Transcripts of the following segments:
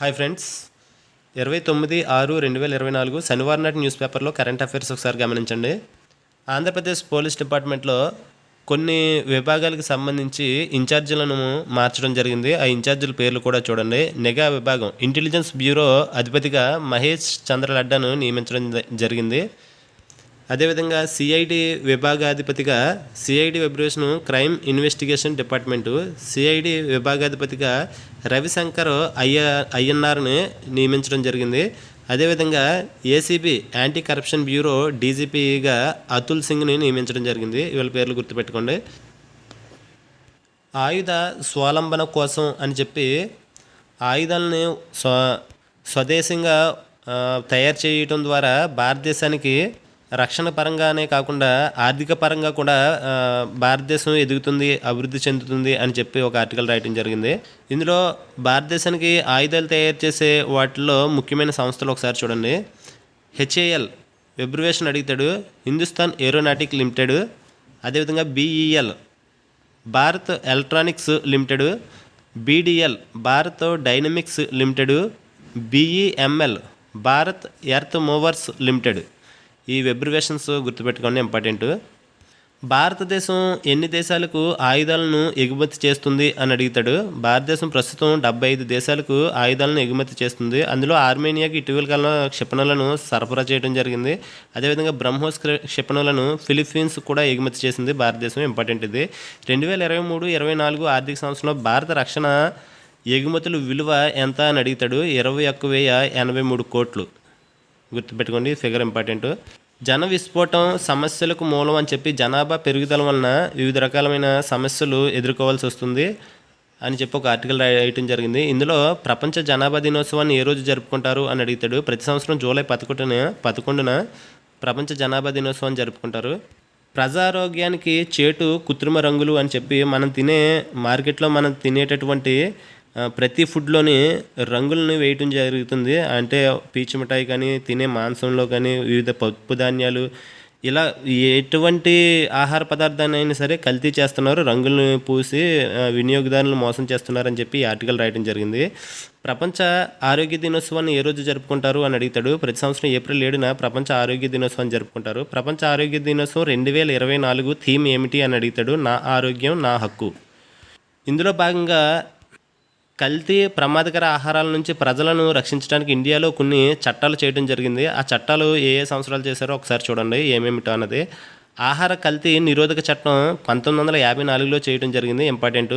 Hi friends ఇరవై తొమ్మిది ఆరు రెండు వేల ఇరవై నాలుగు శనివారం నాటి న్యూస్ పేపర్లో కరెంట్ అఫైర్స్ ఒకసారి గమనించండి. ఆంధ్రప్రదేశ్ పోలీస్ డిపార్ట్మెంట్లో కొన్ని విభాగాలకు సంబంధించి ఇన్ఛార్జీలను మార్చడం జరిగింది. ఆ ఇన్ఛార్జీల పేర్లు కూడా చూడండి. నిఘా విభాగం ఇంటెలిజెన్స్ బ్యూరో అధిపతిగా మహేష్ చంద్ర లడ్డాను నియమించడం జ- జరిగింది. అదేవిధంగా CID విభాగాధిపతిగా CID abbreviation crime investigation department CID విభాగాధిపతిగా Ravishankar అయ్య అయ్యన్నార్ని నియమించడం జరిగింది. అదేవిధంగా ఏసీబీ యాంటీ కరప్షన్ బ్యూరో డీజీపీగా అతుల్ సింగ్ని నియమించడం జరిగింది. వీళ్ళ పేర్లు గుర్తుపెట్టుకోండి. ఆయుధ స్వాలంబన కోసం అని చెప్పి ఆయుధాలని స్వ స్వదేశంగా తయారు చేయటం ద్వారా భారతదేశానికి రక్షణ పరంగానే కాకుండా ఆర్థిక పరంగా కూడా భారతదేశం ఎదుగుతుంది అభివృద్ధి చెందుతుంది అని చెప్పి ఒక ఆర్టికల్ రాయటం జరిగింది. ఇందులో భారతదేశానికి ఆయుధాలు తయారు చేసే వాటిల్లో ముఖ్యమైన సంస్థలు ఒకసారి చూడండి. హెచ్ఏఎల్ వెబ్రివేషన్ అడుగుతాడు. హిందుస్థాన్ ఏరోనాటిక్ లిమిటెడ్ అదేవిధంగా BEL Bharat electronics limited BDL Bharat dynamics limited BEML Bharat earth movers limited ఈ వెబ్రివేషన్స్ గుర్తుపెట్టుకోండి ఇంపార్టెంట్. భారతదేశం ఎన్ని దేశాలకు ఆయుధాలను ఎగుమతి చేస్తుంది అని అడుగుతాడు. భారతదేశం ప్రస్తుతం డెబ్బై ఐదు దేశాలకు ఆయుధాలను ఎగుమతి చేస్తుంది. అందులో ఆర్మేనియాకి ఇటీవల కాలంలో క్షిపణులను సరఫరా చేయడం జరిగింది. అదేవిధంగా బ్రహ్మోస్ క్షిపణులను ఫిలిప్పీన్స్ కూడా ఎగుమతి చేసింది భారతదేశం. ఇంపార్టెంట్ ఇది. రెండు వేల ఇరవై మూడు ఇరవై నాలుగు ఆర్థిక సంవత్సరంలో భారత రక్షణ ఎగుమతుల విలువ ఎంత అని అడుగుతాడు. ఇరవై ఒక్క వెయ్యి ఎనభై మూడు కోట్లు. గుర్తుపెట్టుకోండి ఫిగర్ ఇంపార్టెంట్ జన విస్ఫోటం సమస్యలకు మూలం అని చెప్పి జనాభా పెరుగుదల వలన వివిధ రకాలమైన సమస్యలు ఎదుర్కోవాల్సి వస్తుంది అని చెప్పి ఒక ఆర్టికల్ రాయటం జరిగింది. ఇందులో ప్రపంచ జనాభా దినోత్సవాన్ని ఏ రోజు జరుపుకుంటారు అని అడుగుతాడు. ప్రతి సంవత్సరం జూలై పదకొండున పదకొండున ప్రపంచ జనాభా దినోత్సవం జరుపుకుంటారు. ప్రజారోగ్యానికి చేటు కృత్రిమ రంగులు అని చెప్పి మనం తినే మార్కెట్లో మనం తినేటటువంటి ప్రతి ఫుడ్లోని రంగులను వేయటం జరుగుతుంది. అంటే పీచు మిఠాయి కానీ తినే మాంసంలో కానీ వివిధ పప్పు ధాన్యాలు ఇలా ఎటువంటి ఆహార పదార్థాన్ని అయినా సరే కల్తీ చేస్తున్నారు. రంగులను పూసి వినియోగదారులను మోసం చేస్తున్నారని చెప్పి ఆర్టికల్ రాయడం జరిగింది. ప్రపంచ ఆరోగ్య దినోత్సవాన్ని ఏ రోజు జరుపుకుంటారు అని అడుగుతాడు. ప్రతి సంవత్సరం ఏప్రిల్ ఏడున ప్రపంచ ఆరోగ్య దినోత్సవాన్ని జరుపుకుంటారు. ప్రపంచ ఆరోగ్య దినోత్సవం రెండు వేల ఇరవై నాలుగు థీమ్ ఏమిటి అని అడుగుతాడు. నా ఆరోగ్యం నా హక్కు. ఇందులో భాగంగా కల్తీ ప్రమాదకర ఆహారాల నుంచి ప్రజలను రక్షించడానికి ఇండియాలో కొన్ని చట్టాలు చేయడం జరిగింది. ఆ చట్టాలు ఏ ఏ సంవత్సరాలు చేశారో ఒకసారి చూడండి ఏమేమిటో అన్నది. ఆహార కల్తీ నిరోధక చట్టం పంతొమ్మిది వందల యాభై నాలుగులో చేయడం జరిగింది ఇంపార్టెంట్.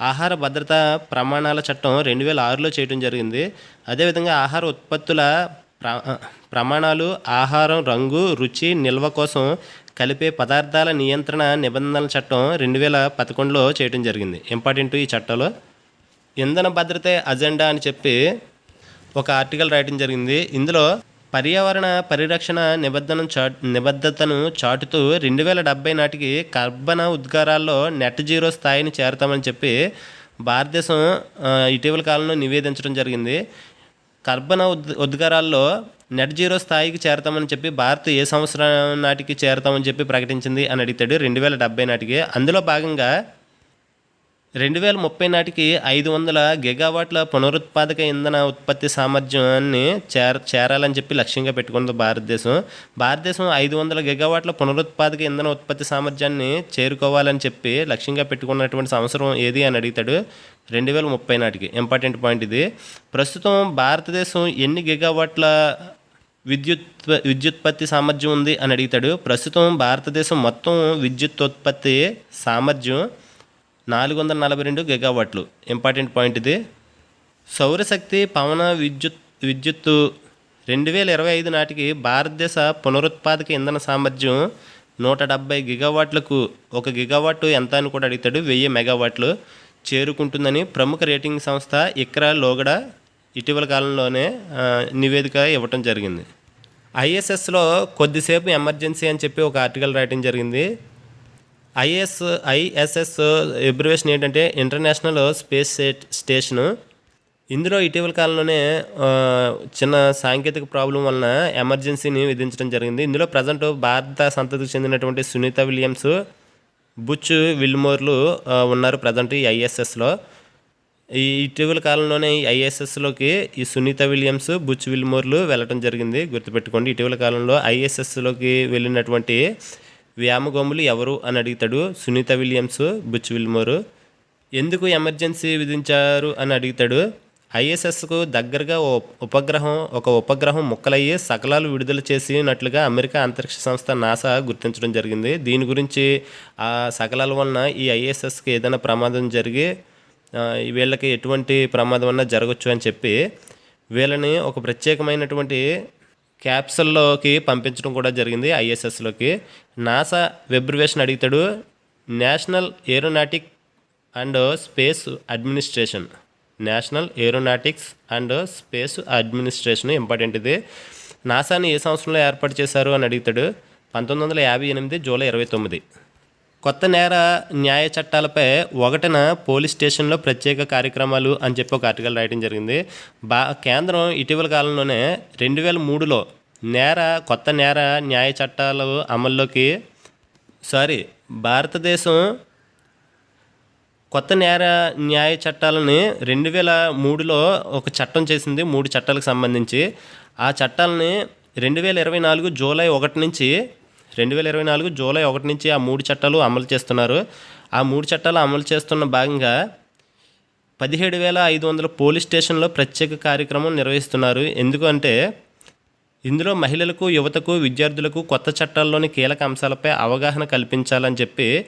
ఆహార భద్రతా ప్రమాణాల చట్టం రెండు వేల ఆరులో చేయడం జరిగింది. అదేవిధంగా ఆహార ఉత్పత్తుల ప్ర ప్రమాణాలు ఆహారం రంగు రుచి నిల్వ కోసం కలిపే పదార్థాల నియంత్రణ నిబంధనల చట్టం రెండు వేల పదకొండులో చేయడం జరిగింది. ఇంపార్టెంట్ ఈ చట్టంలో. ఇంధన భద్రత అజెండా అని చెప్పి ఒక ఆర్టికల్ రాయడం జరిగింది. ఇందులో పర్యావరణ పరిరక్షణ నిబద్ధన చా నిబద్ధతను చాటుతూ రెండు వేల డెబ్బై నాటికి కర్బన ఉద్గారాల్లో నెట్ జీరో స్థాయిని చేరుతామని చెప్పి భారతదేశం ఇటీవల కాలంలో నివేదించడం జరిగింది. కర్బన ఉద్ ఉద్గారాల్లో నెట్ జీరో స్థాయికి చేరతామని చెప్పి భారత్ ఏ సంవత్సరం నాటికి చేరతామని చెప్పి ప్రకటించింది అని అడిగితాడు రెండు వేల డెబ్బై నాటికి. అందులో భాగంగా రెండు వేల ముప్పై నాటికి ఐదు వందల గిగావాట్ల పునరుత్పాదక ఇంధన ఉత్పత్తి సామర్థ్యాన్ని చేర చేరాలని చెప్పి లక్ష్యంగా పెట్టుకుంది భారతదేశం. భారతదేశం ఐదు వందల గిగావాట్ల పునరుత్పాదక ఇంధన ఉత్పత్తి సామర్థ్యాన్ని చేరుకోవాలని చెప్పి లక్ష్యంగా పెట్టుకున్నటువంటి సంవత్సరం ఏది అని అడుగుతాడు రెండు వేల ముప్పై నాటికి. ఇంపార్టెంట్ పాయింట్ ఇది. ప్రస్తుతం భారతదేశం ఎన్ని గిగావాట్ల విద్యుత్ విద్యుత్పత్తి సామర్థ్యం ఉంది అని అడుగుతాడు. ప్రస్తుతం భారతదేశం మొత్తం విద్యుత్ ఉత్పత్తి సామర్థ్యం నాలుగు వందల నలభై రెండు గిగావాట్లు. ఇంపార్టెంట్ పాయింట్ ఇది. సౌరశక్తి పవన విద్యుత్ విద్యుత్తు రెండు వేల ఇరవై ఐదు నాటికి భారతదేశ పునరుత్పాదక ఇంధన సామర్థ్యం నూట డెబ్బై గిగావాట్లకు ఒక గిగావాట్ ఎంత అని కూడా అడుగుతాడు. వెయ్యి మెగావాట్లు చేరుకుంటుందని ప్రముఖ రేటింగ్ సంస్థ ఇక్రా లోగడ ఇటీవల కాలంలోనే నివేదిక ఇవ్వటం జరిగింది. ఐఎస్ఎస్లో కొద్దిసేపు ఎమర్జెన్సీ అని చెప్పి ఒక ఆర్టికల్ రాయటం జరిగింది. ఐఎస్ ఐఎస్ఎస్ ఎబ్రివేషన్ ఏంటంటే ఇంటర్నేషనల్ స్పేస్ స్టేషన్ ఇందులో ఇటీవల కాలంలోనే చిన్న సాంకేతిక ప్రాబ్లం వలన ఎమర్జెన్సీని విధించడం జరిగింది. ఇందులో ప్రజెంట్ భారత సంతతికి చెందినటువంటి సునీత విలియమ్స్ బుచ్ విల్మోర్లు ఉన్నారు ప్రజెంట్ ఈ ఐఎస్ఎస్లో. ఈ ఇటీవల కాలంలోనే ఈ ఐఎస్ఎస్లోకి ఈ సునీత విలియమ్స్ బుచ్ విల్మోర్లు వెళ్ళటం జరిగింది. గుర్తుపెట్టుకోండి ఇటీవల కాలంలో ఐఎస్ఎస్లోకి వెళ్ళినటువంటి వ్యామగోములు ఎవరు అని అడుగుతాడు సునీత విలియమ్స్ బుచ్ విల్మోరు. ఎందుకు ఎమర్జెన్సీ విధించారు అని అడుగుతాడు. ఐఎస్ఎస్కు దగ్గరగా ఓ ఉపగ్రహం ఒక ఉపగ్రహం ముక్కలయ్యి సకలాలు విడుదల చేసినట్లుగా అమెరికా అంతరిక్ష సంస్థ నాసా గుర్తించడం జరిగింది. దీని గురించి ఆ సకలాల వలన ఈ ఐఎస్ఎస్కి ఏదైనా ప్రమాదం జరిగి వీళ్ళకి ఎటువంటి ప్రమాదం అన్నా జరగచ్చు అని చెప్పి వీళ్ళని ఒక ప్రత్యేకమైనటువంటి క్యాప్సల్లోకి పంపించడం కూడా జరిగింది ఐఎస్ఎస్లోకి. నాసా వెబ్రివేషన్ అడుగుతాడు national aeronautic and space administration. National aeronautics and space administration important ఇది. నాసాని ఏ సంవత్సరంలో ఏర్పాటు చేశారు అని అడుగుతాడు పంతొమ్మిది వందల యాభై ఎనిమిది జూలై ఇరవై తొమ్మిది. కొత్త నేర న్యాయ చట్టాలపై ఒకటిన పోలీస్ స్టేషన్లో ప్రత్యేక కార్యక్రమాలు అని చెప్పి ఒక ఆర్టికల్ రాయడం జరిగింది. బా కేంద్రం ఇటీవల కాలంలోనే రెండు వేల మూడులో నేర కొత్త నేర న్యాయ చట్టాలు అమల్లోకి సారీ భారతదేశం కొత్త నేర న్యాయ చట్టాలని రెండు వేల మూడులో ఒక చట్టం చేసింది మూడు చట్టాలకు సంబంధించి. ఆ చట్టాలని రెండు వేల ఇరవై నాలుగు జూలై ఒకటి నుంచి రెండు వేల ఇరవై నాలుగు జూలై ఒకటి నుంచి ఆ మూడు చట్టాలు అమలు చేస్తున్నారు. ఆ మూడు చట్టాలు అమలు చేస్తున్న భాగంగా పదిహేడు వేల ఐదు వందల పోలీస్ స్టేషన్లో ప్రత్యేక కార్యక్రమం నిర్వహిస్తున్నారు. ఎందుకంటే ఇందులో మహిళలకు యువతకు విద్యార్థులకు కొత్త చట్టాల్లోని కీలక అంశాలపై అవగాహన కల్పించాలని చెప్పి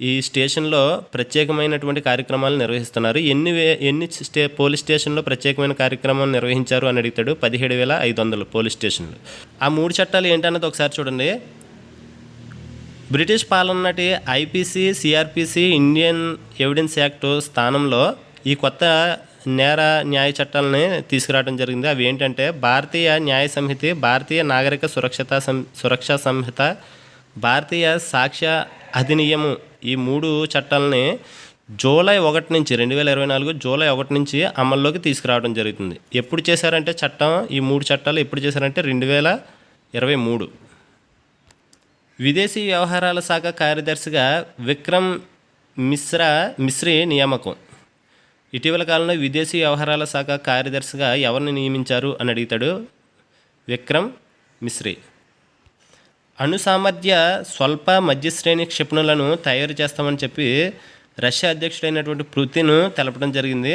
ఈ స్టేషన్లో ప్రత్యేకమైనటువంటి కార్యక్రమాలు నిర్వహిస్తున్నారు. ఎన్ని వే ఎన్ని స్టే పోలీస్ స్టేషన్లో ప్రత్యేకమైన కార్యక్రమం నిర్వహించారు అని అడుగుతాడు పదిహేడు వేల ఐదు వందలు పోలీస్ స్టేషన్లు. ఆ మూడు చట్టాలు ఏంటన్నది ఒకసారి చూడండి. British పాలనటి IPC CRPC Indian evidence act స్థానంలో ఈ కొత్త నేర న్యాయ చట్టాలని తీసుకురావడం జరిగింది. అవి ఏంటంటే భారతీయ న్యాయ సంహిత భారతీయ నాగరిక సురక్షత సం సురక్షా సంహిత భారతీయ సాక్ష్య అధినియము ఈ మూడు చట్టాలని జూలై ఒకటి నుంచి రెండు వేల ఇరవై నాలుగు జూలై ఒకటి నుంచి అమల్లోకి తీసుకురావడం జరుగుతుంది. ఎప్పుడు చేశారంటే చట్టం ఈ మూడు చట్టాలు ఎప్పుడు చేశారంటే రెండు వేల ఇరవై మూడు. విదేశీ వ్యవహారాల శాఖ కార్యదర్శిగా విక్రమ్ మిశ్రా మిశ్రీ నియామకం. ఇటీవల కాలంలో విదేశీ వ్యవహారాల శాఖ కార్యదర్శిగా ఎవరిని నియమించారు అని అడుగుతాడు విక్రమ్ మిశ్రీ. అణు సామర్థ్య స్వల్ప మధ్యశ్రేణి క్షిపణులను తయారు చేస్తామని చెప్పి రష్యా అధ్యక్షుడైనటువంటి పుతిన్ తెలపడం జరిగింది.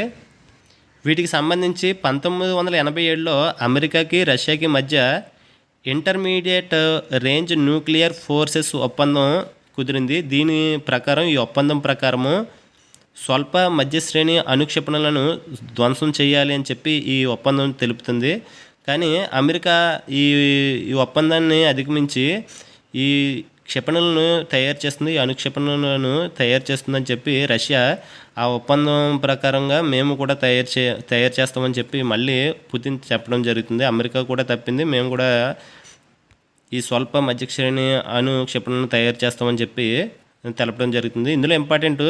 వీటికి సంబంధించి పంతొమ్మిది వందల ఎనభై ఏడులో అమెరికాకి రష్యాకి మధ్య ఇంటర్మీడియట్ రేంజ్ న్యూక్లియర్ ఫోర్సెస్ ఒప్పందం కుదిరింది. దీని ప్రకారం ఈ ఒప్పందం ప్రకారము స్వల్ప మధ్యశ్రేణి అణుక్షిపణులను ధ్వంసం చేయాలి అని చెప్పి ఈ ఒప్పందం తెలుపుతుంది. కానీ అమెరికా ఈ ఈ ఒప్పందాన్ని అధిగమించి ఈ క్షిపణులను తయారు చేస్తుంది ఈ అనుక్షిపణలను తయారు చేస్తుందని చెప్పి రష్యా ఆ ఒప్పందం ప్రకారంగా మేము కూడా తయారు చే తయారు చేస్తామని చెప్పి మళ్ళీ పుతిన్ చెప్పడం జరుగుతుంది. అమెరికా కూడా తప్పింది. మేము కూడా ఈ స్వల్ప మధ్య శ్రేణి అణు క్షిపణులను తయారు చేస్తామని చెప్పి తెలపడం జరుగుతుంది. ఇందులో important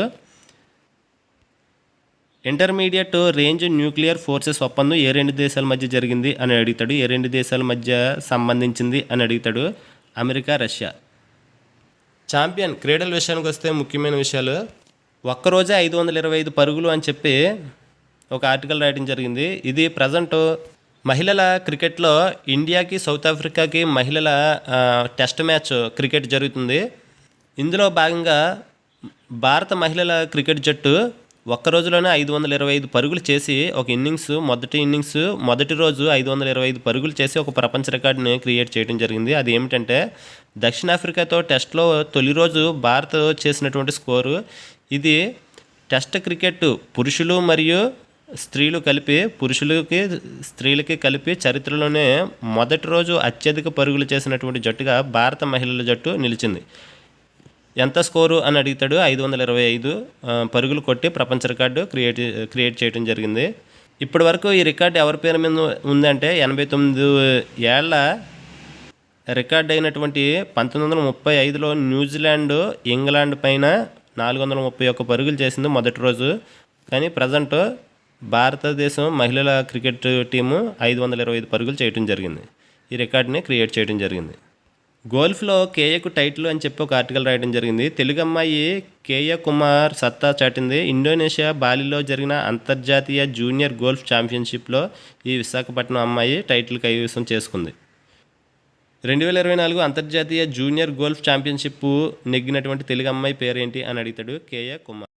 intermediate range nuclear forces ఒప్పందం ఏ రెండు దేశాల మధ్య జరిగింది అని అడుగుతాడు. ఏ రెండు దేశాల మధ్య సంబంధించింది అని అడుగుతాడు అమెరికా రష్యా. ఛాంపియన్ క్రీడల విషయానికి వస్తే ముఖ్యమైన విషయాలు ఒక్కరోజే ఐదు వందల ఇరవై ఐదు పరుగులు అని చెప్పి ఒక ఆర్టికల్ రాయడం జరిగింది. ఇది ప్రజెంట్ మహిళల క్రికెట్లో ఇండియాకి సౌత్ ఆఫ్రికాకి మహిళల టెస్ట్ మ్యాచ్ క్రికెట్ జరుగుతుంది. ఇందులో భాగంగా భారత మహిళల క్రికెట్ జట్టు ఒక్క రోజులోనే ఐదు వందల ఇరవై ఐదు పరుగులు చేసి ఒక ఇన్నింగ్స్ మొదటి ఇన్నింగ్స్ మొదటి రోజు ఐదు వందల ఇరవై ఐదు పరుగులు చేసి ఒక ప్రపంచ రికార్డుని క్రియేట్ చేయడం జరిగింది. అది ఏమిటంటే దక్షిణాఫ్రికాతో టెస్ట్లో తొలి రోజు భారత్ చేసినటువంటి స్కోరు ఇది టెస్ట్ క్రికెట్ పురుషులు మరియు స్త్రీలు కలిపి పురుషులకి స్త్రీలకి కలిపి చరిత్రలోనే మొదటి రోజు అత్యధిక పరుగులు చేసినటువంటి జట్టుగా భారత మహిళల జట్టు నిలిచింది. ఎంత స్కోరు అని అడుగుతాడు. ఐదు వందల ఇరవై ఐదు పరుగులు కొట్టి ప్రపంచ రికార్డు క్రియేట్ క్రియేట్ చేయడం జరిగింది. ఇప్పటి వరకు ఈ రికార్డు ఎవరి పేరు మీద ఉందంటే ఎనభై తొమ్మిది ఏళ్ళ రికార్డ్ అయినటువంటి పంతొమ్మిది వందల ముప్పై ఐదులో న్యూజిలాండ్ ఇంగ్లాండ్ పైన నాలుగు వందల ముప్పై ఒక్క పరుగులు చేసింది మొదటి రోజు. కానీ ప్రజెంట్ భారతదేశం మహిళల క్రికెట్ టీము ఐదు వందల ఇరవై ఐదు పరుగులు చేయడం జరిగింది. ఈ రికార్డుని క్రియేట్ చేయడం జరిగింది. గోల్ఫ్లో కేఏకు టైటిల్ అని చెప్పి ఒక ఆర్టికల్ రాయడం జరిగింది. తెలుగు అమ్మాయి కేఏ కుమార్ సత్తా చాటింది. ఇండోనేషియా బాలిలో జరిగిన అంతర్జాతీయ జూనియర్ గోల్ఫ్ ఛాంపియన్షిప్లో ఈ విశాఖపట్నం అమ్మాయి టైటిల్ కైవసం చేసుకుంది. రెండు వేల ఇరవై నాలుగు అంతర్జాతీయ జూనియర్ గోల్ఫ్ ఛాంపియన్షిప్ నెగ్గినటువంటి తెలుగు అమ్మాయి పేరేంటి అని అడుగుతాడు కేఏ కుమార్.